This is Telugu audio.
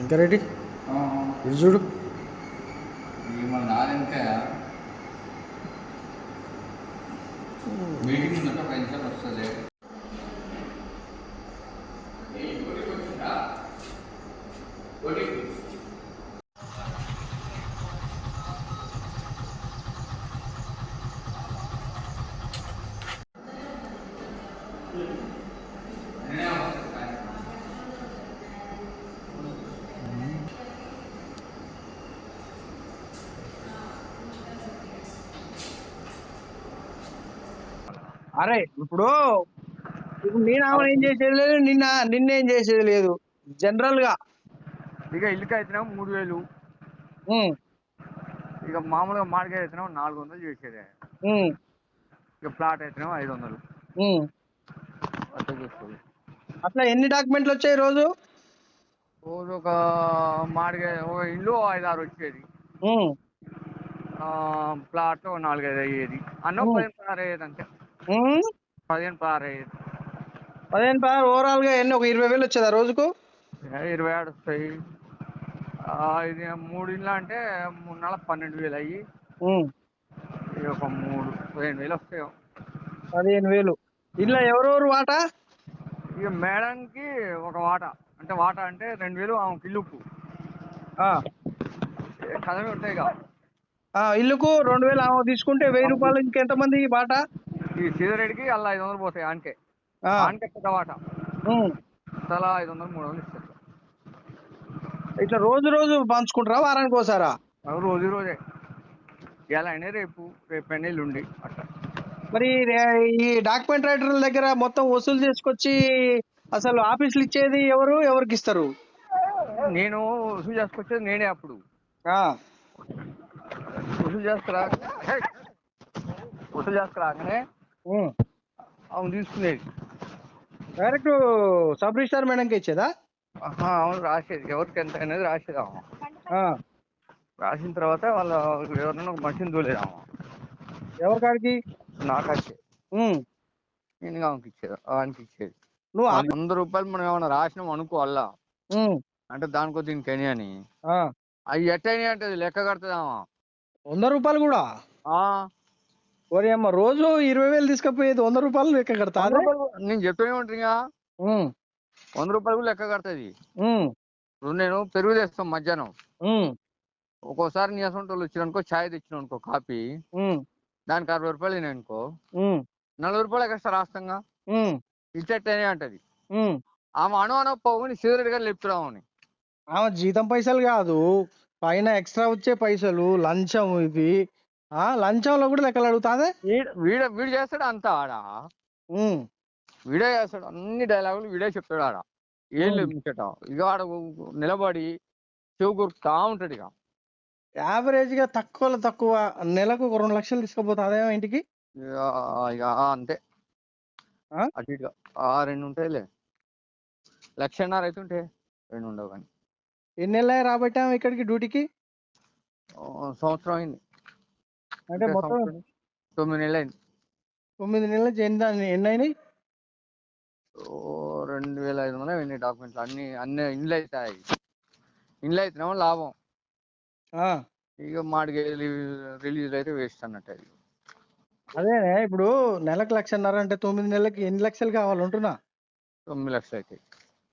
ఇంకా రెడీ? ఇది చూడు. వస్తుంది. అరే ఇప్పుడు ఇప్పుడు నేను ఏం చేసేది లేదు నిన్న నిన్నేం చేసేది లేదు. జనరల్గా ఇక ఇల్లుకి అయితేనేమో మూడు వేలు. ఉమ్, ఇక మామూలుగా మార్కెట్ అయితేనేమో నాలుగు వందలు చేసేదే. ఉమ్, ఇక ప్లాట్ అయితేనేమో ఐదు వందలు. ఉమ్. అట్లా అట్లా ఎన్ని డాక్యుమెంట్లు వచ్చాయి రోజు? రోజు ఒక మార్కెట్ ఒక ఇల్లు ఐదు ఆరు వచ్చేది. ఉమ్, ఆ, ప్లాట్ ఒక నాలుగైదు అయ్యేది. అన్న ఓ. పదహారు అయ్యేది అంతే. పదిహేను పదహారు పదిహేను పదహారు ఓవరాల్గా ఎన్ని? ఒక ఇరవై వేలు వచ్చేదా రోజుకు? ఇరవై ఆడు వస్తాయి. ఇది మూడు ఇల్లు అంటే మూడు నెలల పన్నెండు వేలు అయ్యి ఒక మూడు పదిహేను వేలు వస్తాయి. పదిహేను వేలు. ఇలా ఎవరెవరు వాటా? ఇక మేడంకి ఒక వాట. అంటే వాట అంటే రెండు వేలు ఆమెకి ఇల్లుకు. కదవి ఉంటాయి ఆ, ఇల్లుకు రెండు వేలు ఆమె తీసుకుంటే వెయ్యి రూపాయలు ఇంకెంతమంది బాట ఈ సీదరెడ్డికి అలా ఐదు వందలు పోతాయి ఆనకే. ఆనకే పెద్ద వాట. తలా ఐదు వందలు మూడు వందలు ఇస్తారు. ఇట్లా రోజు రోజు పంచుకుంటారా వారానికి ఒకసారా? రోజు రోజే. ఇలా అయినా రేపు రేపు అయినా ఎల్లుండి అట్లా. మరి ఈ డాక్యుమెంట్ రైటర్ల దగ్గర మొత్తం వసూలు చేసుకొచ్చి అసలు ఆఫీసులు ఇచ్చేది ఎవరు ఎవరికి ఇస్తారు? నేను వసూలు చేసుకొచ్చేది నేనే అప్పుడు. ఆ, వసూలు చేసుకురా హే! వసూలు చేసుకురాగానే. అవును తీసుకునేది. డైరెక్ట్ సబ్ రిజిస్టార్ మేడంకి ఇచ్చేదా? అవును రాసేది. ఎవరికి ఎంత అనేది రాసేది ఆమె. ఆ, రాసిన తర్వాత వాళ్ళ ఎవరైనా ఒక మనిషిని తోలేది ఆమె. ఎవరి కాడికి? నాకు వచ్చేది ఉమ్. నేను ఆమెకి ఇచ్చేది ఆయనకి ఇచ్చేది. నువ్వు వంద రూపాయలు మనం ఏమైనా రాసినాం అనుకో అల్లా. ఉమ్. అంటే దానికో దీనికి అని. అని అవి ఎట్టయినాయి అంటే లెక్క కడుతుందామా వంద రూపాయలు కూడా? ఒరే అమ్మ రోజు ఇరవై వేలు తీసుకపోయేది వంద రూపాయలు లెక్క కడతా? నేను చెప్తూనే ఉంటుందిగా ఉమ్, వంద రూపాయలు కూడా లెక్క కడుతుంది. నేను పెరుగు తెస్తాం మధ్యాహ్నం. ఒక్కోసారి నీ అసలు వాళ్ళు వచ్చిరనుకో ఛాయ్ తెచ్చిన అనుకో కాపీ ఉమ్, దానికి అరవై రూపాయలు అయినాయి అనుకో. నలభై రూపాయలు ఎక్స్ట్రా రాస్తాంగా? ఉమ్, ఇచ్చేట్టనే అంటది. ఆమె అను అను పోగుని సీదరెడ్డి గారు చెప్తున్నామని ఆమె జీతం పైసలు కాదు. పైన ఎక్స్ట్రా వచ్చే పైసలు లంచం ఇది. ఆ లంచంలో కూడా లెక్కలు అడుగుతాదే? వీడ వీడ చేస్తాడు అంతా ఆడ. వీడే చేస్తాడు అన్ని డైలాగులు వీడే చెప్తాడు ఆడ. ఏం లేదు ముచ్చట ఇక ఆడ నిలబడి చెవు కొరుకుతా ఉంటాడు ఇక యావరేజ్గా తక్కువలో తక్కువ నెలకు ఒక రెండు లక్షలు తీసుకుపోతాదే ఇంటికి? ఇక అంతే. ఆ? అటు ఇటుగా ఆ రెండు ఉంటాయిలే. లక్షన్నర అయితే ఉంటాయి రెండు ఉండవు కానీ. ఎన్ని నెలలు రాబట్టి ఆమె ఇక్కడికి డ్యూటీకి? సంవత్సరం అయింది. అంటే మొత్తం తొమ్మిది నెలలు అయింది తొమ్మిది నెలల నుంచి ఎన్ని ఎన్ని అయినాయి ఓ రెండు వేల ఐదు వందలు అయినాయి డాక్యుమెంట్లు? అన్ని అన్ని ఇండ్లు అవుతాయి ఇండ్లు అయితేనేమో లాభం. ఆ, ఇక మాడికి రిలీజ్ అయితే వేస్ట్ అన్నట్టు అది. అదేనే ఇప్పుడు నెలకు లక్షన్నర అంటే తొమ్మిది నెలలకి ఎన్ని లక్షలు కావాలి ఉంటున్నా తొమ్మిది లక్షలు అవుతాయి